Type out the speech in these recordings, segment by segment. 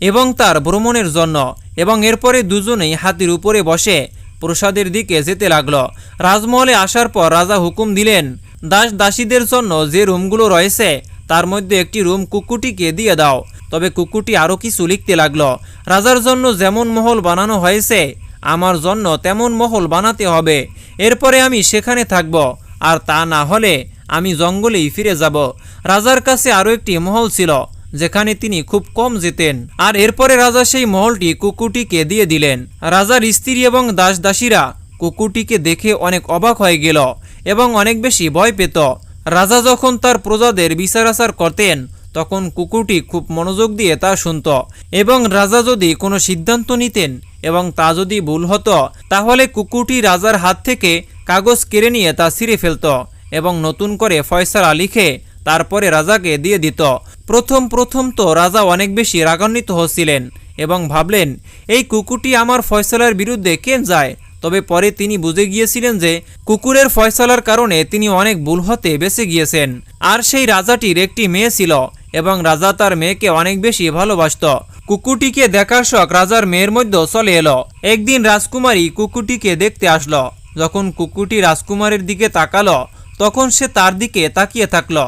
এবং তার ভ্রমণের জন্য এবং এরপরে দুজনেই হাতির উপরে বসে প্রসাদের দিকে যেতে লাগল। রাজমহলে আসার পর রাজা হুকুম দিলেন, দাস দাসীদের জন্য যে রুমগুলো রয়েছে, তার মধ্যে একটি রুম কুকুটিকে দিয়ে দাও। তবে কুকুটি আরও কিছু লিখতে লাগল, রাজার জন্য যেমন মহল বানানো হয়েছে, আমার জন্য তেমন মহল বানাতে হবে। এরপরে আমি সেখানে থাকব, আর তা না হলে আমি জঙ্গলেই ফিরে যাব। রাজার কাছে আরও একটি মহল ছিল যেখানে তিনি খুব কম যেতেন। আর এরপরে রাজা সেই মহলটি কুকুটিকে দিয়ে দিলেন। রাজার স্ত্রী এবং দাস দাসীরা কুকুটিকে দেখে অনেক অবাক হয়ে গেল এবং অনেক বেশি ভয় পেত। রাজা যখন তার প্রজাদের বিচার আচার করতেন, তখন কুকুরটি খুব মনোযোগ দিয়ে তা শুনত এবং রাজা যদি কোনো সিদ্ধান্ত নিতেন এবং তা যদি ভুল হতো, তাহলে কুকুরটি রাজার হাত থেকে কাগজ কেড়ে নিয়ে তা ছিঁড়ে ফেলত এবং নতুন করে ফয়সালা লিখে তারপরে রাজাকে দিয়ে দিত। প্রথম প্রথম তো রাজা অনেক বেশি রাগান্বিত হচ্ছিলেন এবং ভাবলেন, এই কুকুরটি আমার ফয়সালার বিরুদ্ধে কেন যায়? তবে পরে তিনি বুঝে গিয়েছিলেন যে, কুকুরের ফয়সালার কারণে তিনি অনেক ভুল হতে বেঁচে গিয়েছেন। আর সেই রাজাটির একটি মেয়ে ছিল এবং রাজা তার মেয়েকে অনেক বেশি ভালোবাসত। কুকুরটিকে দেখার শখ রাজার মেয়ের মধ্যে চলে এলো। একদিন রাজকুমারী কুকুরটিকে দেখতে আসলো। যখন কুকুরটি রাজকুমারের দিকে তাকালো, তখন সে তার দিকে তাকিয়ে থাকল।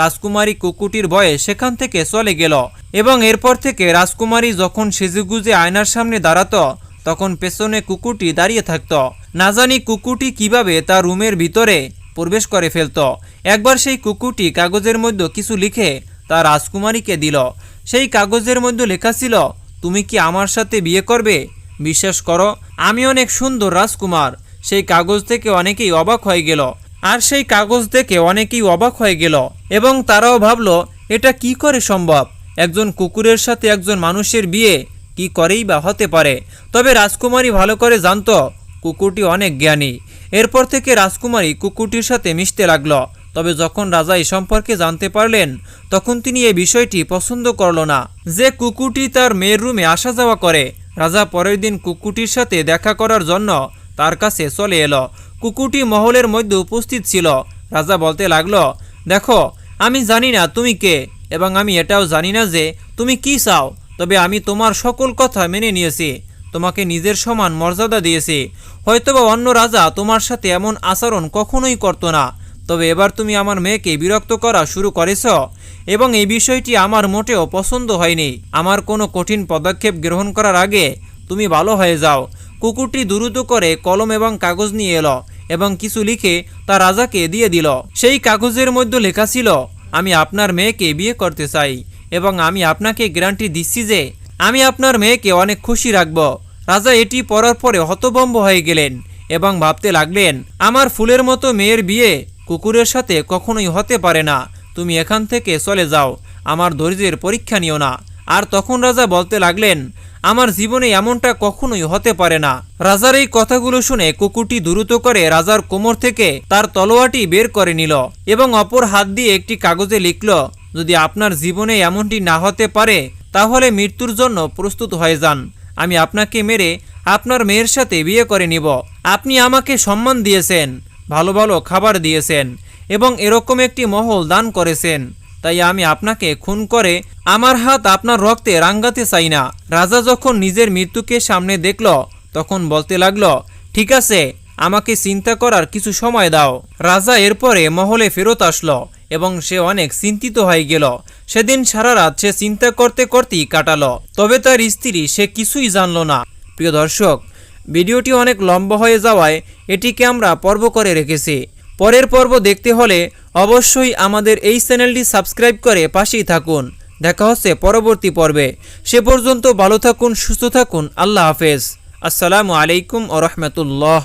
রাজকুমারী কুকুরটির ভয়ে সেখান থেকে চলে গেল এবং এরপর থেকে রাজকুমারী যখন সেজেগুজে আয়নার সামনে দাঁড়াত, তখন পেছনে কুকুরটি দাঁড়িয়ে থাকত। না জানি কুকুরটি কীভাবে তার রুমের ভিতরে প্রবেশ করে ফেলত। একবার সেই কুকুরটি কাগজের মধ্যে কিছু লিখে তা রাজকুমারীকে দিল। সেই কাগজের মধ্যে লেখা ছিল, তুমি কি আমার সাথে বিয়ে করবে? বিশ্বাস করো, আমি অনেক সুন্দর রাজকুমার। সেই কাগজ থেকে অনেকেই অবাক হয়ে গেল। আর সেই কাগজ দেখে অনেকেই অবাক হয়ে গেল এবং তারাও ভাবল, এটা কি করে সম্ভব? একজন কুকুরের সাথে একজন মানুষের বিয়ে কি করেই বা হতে পারে? তবে রাজকুমারী ভালো করে জানত, কুকুরটি অনেক জ্ঞানী। এরপর থেকে রাজকুমারী কুকুরটির সাথে মিশতে লাগল। তবে যখন রাজা এই সম্পর্কে জানতে পারলেন, তখন তিনি এই বিষয়টি পছন্দ করল না। যে কুকুরটি তার মেয়ের রুমে আসা যাওয়া করে, রাজা পরের দিন কুকুরটির সাথে দেখা করার জন্য তার কাছে চলে এলো। কুকুরটি মহলের মধ্যে উপস্থিত ছিল। রাজা বলতে লাগল, দেখো, আমি জানি না তুমি কে, এবং আমি এটাও জানি না যে তুমি কি চাও, তবে আমি তোমার সকল কথা মেনে নিয়েছি। তোমাকে নিজের সমান মর্যাদা দিয়েছি। হয়তোবা অন্য রাজা তোমার সাথে এমন আচরণ কখনোই করতো না, তবে এবার তুমি আমার মেয়েকে বিরক্ত করা শুরু করেছ, এবং এই বিষয়টি আমার মোটেও পছন্দ হয়নি। আমার কোনো কঠিন পদক্ষেপ গ্রহণ করার আগে তুমি ভালো হয়ে যাও কুকুরটি দ্রুত করে কলম এবং কাগজ নিয়ে এলো এবং কিছু লিখে তা রাজাকে দিয়ে দিল। সেই কাগজের মধ্যে লেখা ছিল, আমি আপনার মেয়েকে বিয়ে করতে চাই এবং আমি আপনাকে গ্যারান্টি দিচ্ছি যে আমি আপনার মেয়েকে অনেক খুশি রাখব। রাজা এটি পড়ার পরে হতভম্ব হয়ে গেলেন এবং ভাবতে লাগলেন, আমার ফুলের মতো মেয়ের বিয়ে কুকুরের সাথে কখনোই হতে পারে না। তুমি এখান থেকে চলে যাও। আমার ধৈর্যের পরীক্ষা নিও না। আর তখন রাজা বলতে লাগলেন, আমার জীবনে এমনটা কখনোই হতে পারে না। রাজার এই কথাগুলো শুনে কুকুরটি দ্রুত করে রাজার কোমর থেকে তার তলোয়াটি বের করে নিল এবং অপর হাত দিয়ে একটি কাগজে লিখল, যদি আপনার জীবনে এমনটি না হতে পারে, তাহলে মৃত্যুর জন্য প্রস্তুত হয়ে যান। আমি আপনাকে মেরে আপনার মেয়ের সাথে বিয়ে করে নিব। আপনি আমাকে সম্মান দিয়েছেন, ভালো ভালো খাবার দিয়েছেন এবং এরকম একটি মহল দান করেছেন। তাই আমি আপনাকে খুন করে আমার হাত আপনার রক্তে রাঙ্গাতে চাই না। রাজা যখন নিজের মৃত্যুকে সামনে দেখল, তখন বলতে লাগল, ঠিক আছে, আমাকে চিন্তা করার কিছু সময় দাও। রাজা এরপরে মহলে ফেরত আসলো এবং সে অনেক চিন্তিত হয়ে গেল। সেদিন সারা রাত সে চিন্তা করতে করতেই কাটালো, তবে তার স্ত্রী সে কিছুই জানল না। প্রিয় দর্শক, ভিডিওটি অনেক লম্বা হয়ে যাওয়ায় এটিকে আমরা পর্ব করে রেখেছি। পরের পর্ব দেখতে হলে অবশ্যই আমাদের এই চ্যানেলটি সাবস্ক্রাইব করে পাশেই থাকুন। দেখা হচ্ছে পরবর্তী পর্বে। সে পর্যন্ত ভালো থাকুন, সুস্থ থাকুন। আল্লাহ হাফেজ। আসসালামু আলাইকুম ও রহমতুল্লাহ।